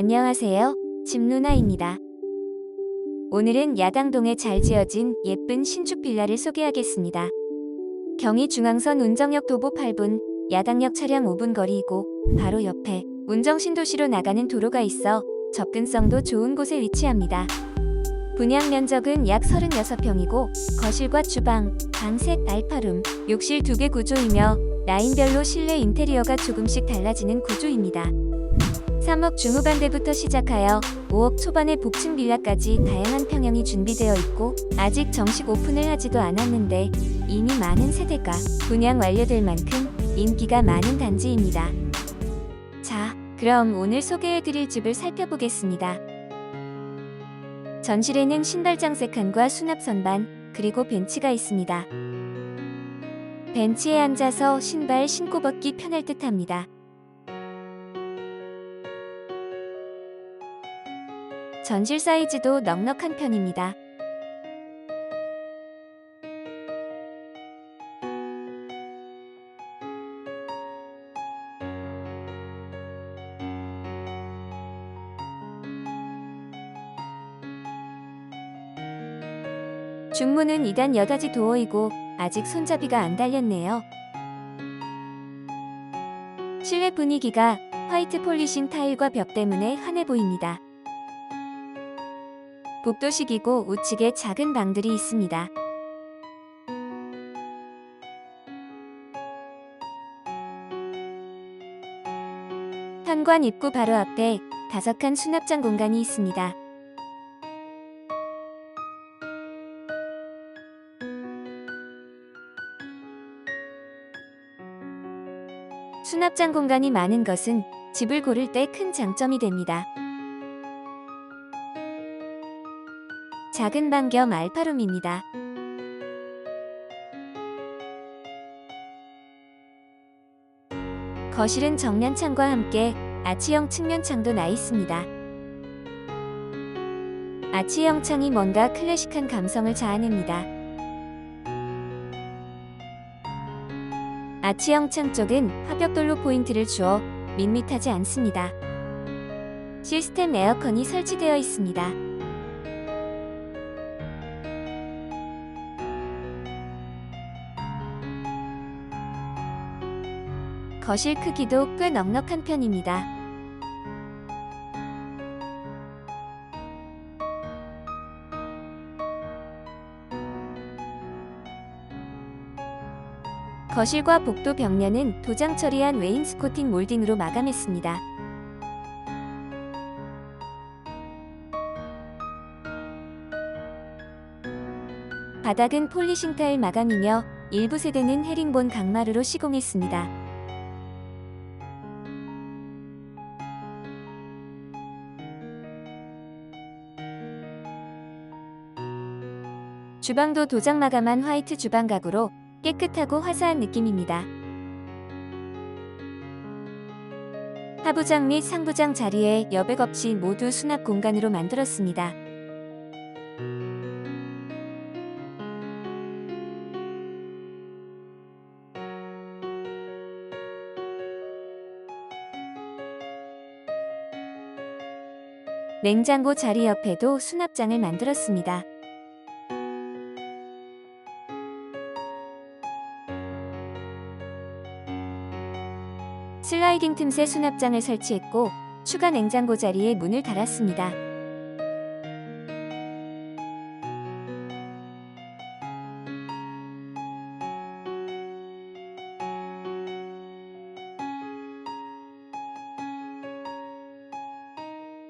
안녕하세요. 집누나입니다. 오늘은 야당동에 잘 지어진 예쁜 신축 빌라를 소개하겠습니다. 경의 중앙선 운정역 도보 8분, 야당역 차량 5분 거리이고 바로 옆에 운정신도시로 나가는 도로가 있어 접근성도 좋은 곳에 위치합니다. 분양 면적은 약 36평이고 거실과 주방, 방셋 알파룸, 욕실 2개 구조이며 라인별로 실내 인테리어가 조금씩 달라지는 구조입니다. 3억 중후반대부터 시작하여 5억 초반의 복층 빌라까지 다양한 평형이 준비되어 있고 아직 정식 오픈을 하지도 않았는데 이미 많은 세대가 분양 완료될 만큼 인기가 많은 단지입니다. 자, 그럼 오늘 소개해드릴 집을 살펴보겠습니다. 전실에는 신발장 세칸과 수납 선반 그리고 벤치가 있습니다. 벤치에 앉아서 신발 신고 벗기 편할 듯 합니다. 전실 사이즈도 넉넉한 편입니다. 중문은 2단 여닫이 도어이고 아직 손잡이가 안 달렸네요. 실내 분위기가 화이트 폴리싱 타일과 벽 때문에 환해 보입니다. 복도식이고 우측에 작은 방들이 있습니다. 현관 입구 바로 앞에 다섯 칸 수납장 공간이 있습니다. 수납장 공간이 많은 것은 집을 고를 때 큰 장점이 됩니다. 작은 방 겸 알파룸입니다. 거실은 정면창과 함께 아치형 측면창도 나 있습니다. 아치형 창이 뭔가 클래식한 감성을 자아냅니다. 아치형 창 쪽은 화벽돌로 포인트를 주어 밋밋하지 않습니다. 시스템 에어컨이 설치되어 있습니다. 거실 크기도 꽤 넉넉한 편입니다. 거실과 복도 벽면은 도장 처리한 웨인스코팅 몰딩으로 마감했습니다. 바닥은 폴리싱 타일 마감이며 일부 세대는 헤링본 강마루로 시공했습니다. 주방도 도장 마감한 화이트 주방 가구로 깨끗하고 화사한 느낌입니다. 하부장 및 상부장 자리에 여백 없이 모두 수납 공간으로 만들었습니다. 냉장고 자리 옆에도 수납장을 만들었습니다. 슬라이딩 틈새 수납장을 설치했고 추가 냉장고 자리에 문을 달았습니다.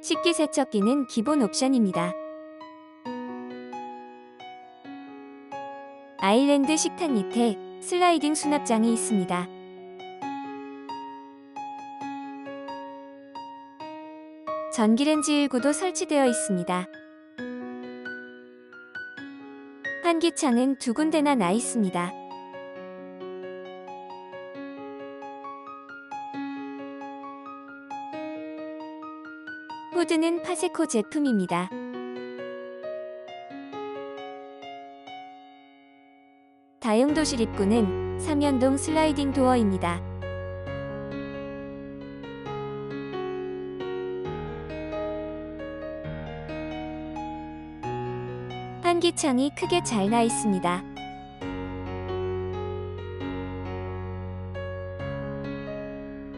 식기 세척기는 기본 옵션입니다. 아일랜드 식탁 밑에 슬라이딩 수납장이 있습니다. 전기렌지 1구도 설치되어 있습니다. 환기창은 두 군데나 나 있습니다. 후드는 파세코 제품입니다. 다용도실 입구는 삼연동 슬라이딩 도어입니다. 환기창이 크게 잘 나 있습니다.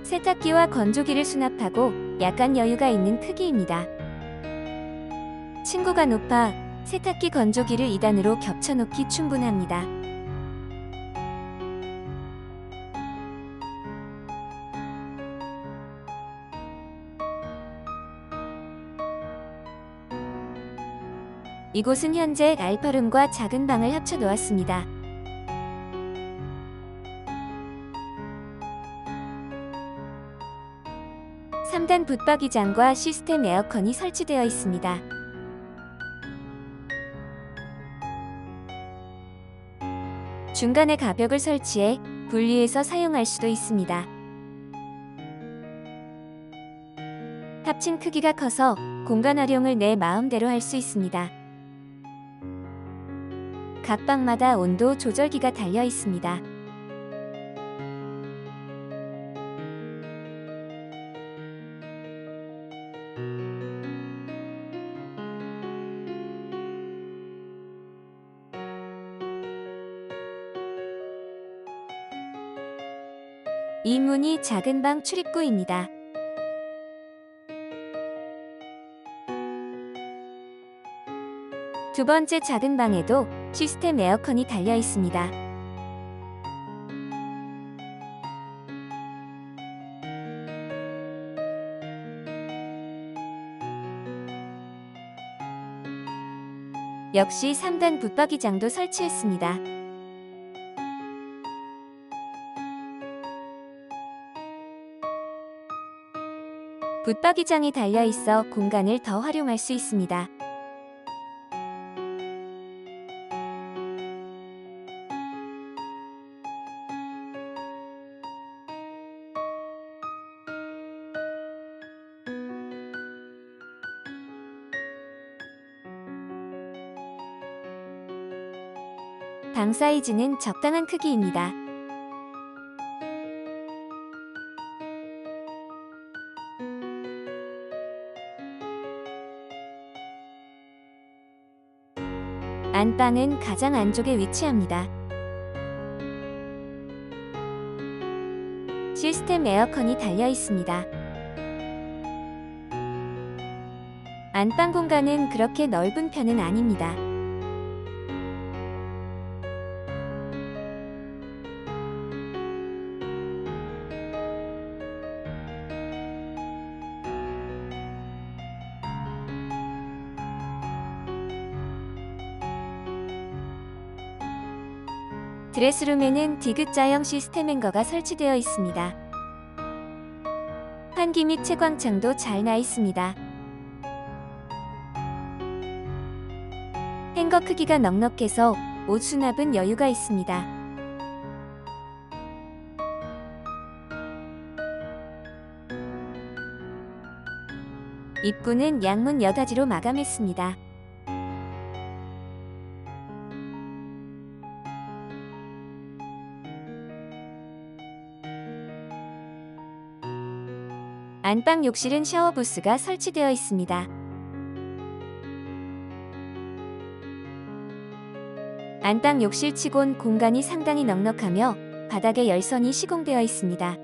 세탁기와 건조기를 수납하고 약간 여유가 있는 크기입니다. 층고가 높아 세탁기 건조기를 2단으로 겹쳐놓기 충분합니다. 이곳은 현재 알파룸과 작은 방을 합쳐 놓았습니다. 삼단 붙박이장과 시스템 에어컨이 설치되어 있습니다. 중간에 가벽을 설치해 분리해서 사용할 수도 있습니다. 합친 크기가 커서 공간 활용을 내 마음대로 할 수 있습니다. 각 방마다 온도 조절기가 달려 있습니다. 이 문이 작은 방 출입구입니다. 두 번째 작은 방에도 시스템 에어컨이 달려 있습니다. 역시 3단 붙박이장도 설치했습니다. 붙박이장이 달려 있어 공간을 더 활용할 수 있습니다. 방 사이즈는 적당한 크기입니다. 안방은 가장 안쪽에 위치합니다. 시스템 에어컨이 달려 있습니다. 안방 공간은 그렇게 넓은 편은 아닙니다. 드레스룸에는 디귿자형 시스템 행거가 설치되어 있습니다. 환기 및 채광창도 잘 나 있습니다. 행거 크기가 넉넉해서 옷 수납은 여유가 있습니다. 입구는 양문 여닫이로 마감했습니다. 안방 욕실은 샤워 부스가 설치되어 있습니다. 안방 욕실 치곤 공간이 상당히 넉넉하며 바닥에 열선이 시공되어 있습니다.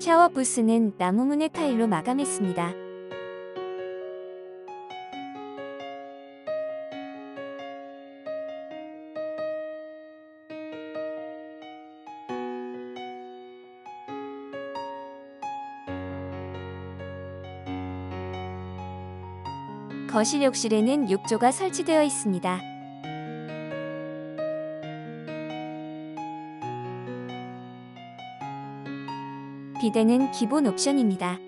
샤워 부스는 나무문의 타일로 마감했습니다. 거실 욕실에는 욕조가 설치되어 있습니다. 비데는 기본 옵션입니다.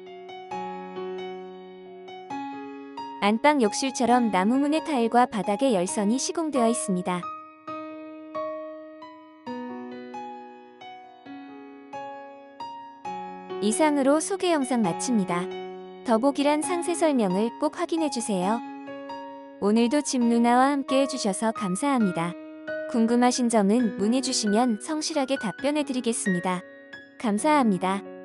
안방 욕실처럼 나무문의 타일과 바닥에 열선이 시공되어 있습니다. 이상으로 소개 영상 마칩니다. 더보기란 상세 설명을 꼭 확인해주세요. 오늘도 집 누나와 함께 해주셔서 감사합니다. 궁금하신 점은 문의주시면 성실하게 답변해드리겠습니다. 감사합니다.